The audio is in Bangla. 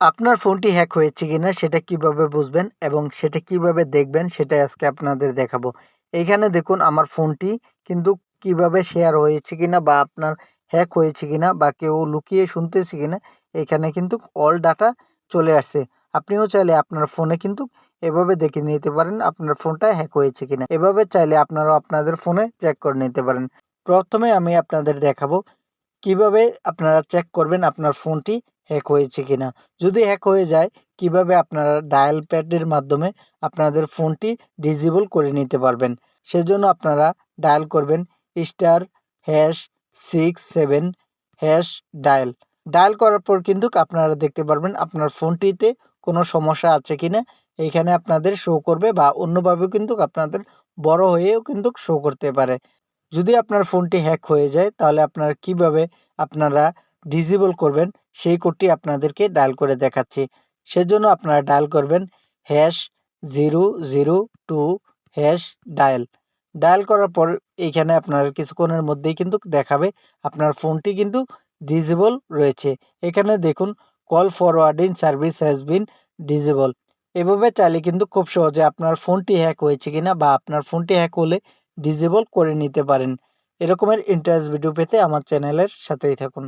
আপনার ফোনটি হ্যাক হয়েছে কিনা সেটা কীভাবে বুঝবেন এবং সেটা কীভাবে দেখবেন সেটাই আজকে আপনাদের দেখাবো। এইখানে দেখুন আমার ফোনটি কিন্তু কীভাবে শেয়ার হয়েছে কিনা বা আপনার হ্যাক হয়েছে কিনা বা কেউ লুকিয়ে শুনতেছে কিনা, এখানে কিন্তু অল ডাটা চলে আসছে। আপনিও চাইলে আপনার ফোনে কিন্তু এভাবে দেখে নিতে পারেন আপনার ফোনটা হ্যাক হয়েছে কিনা। এভাবে চাইলে আপনারাও আপনাদের ফোনে চেক করে নিতে পারেন। প্রথমে আমি আপনাদের দেখাবো কীভাবে আপনারা চেক করবেন আপনার ফোনটি হ্যাক হয়েছে কিনা। যদি হ্যাক হয়ে যায়, কীভাবে আপনারা ডায়াল প্যাডের মাধ্যমে আপনাদের ফোনটি ডিজেবল করে নিতে পারবেন? সেজন্য আপনারা ডায়াল করবেন star hash six seven hash dial dial করার পর কিন্তু আপনারা দেখতে পারবেন আপনার ফোনটিতে কোনো সমস্যা আছে কিনা। এইখানে আপনাদের শো করবে বা অন্যভাবেও কিন্তু আপনাদের বড় হয়েও কিন্তু শো করতে পারে। যদি আপনার ফোনটি হ্যাক হয়ে যায়, তাহলে আপনারা কীভাবে আপনারা ডিজেবল করবেন, সেই কোডটি আপনাদেরকে ডায়াল করে দেখাচ্ছি। সেজন্য আপনারা ডায়াল করবেন hash zero zero two hash dial. Dial করার পর এইখানে আপনার কিছুক্ষণের মধ্যেই কিন্তু দেখাবে আপনার ফোনটি কিন্তু ডিজেবল রয়েছে। এখানে দেখুন, call forwarding service has been disable এভাবে চাইলে কিন্তু খুব সহজে আপনার ফোনটি হ্যাক হয়েছে কিনা বা আপনার ফোনটি হ্যাক হলে ডিজেবল করে নিতে পারেন। এরকমের ইন্টারেস্ট ভিডিও পেতে আমার চ্যানেলের সাথেই থাকুন।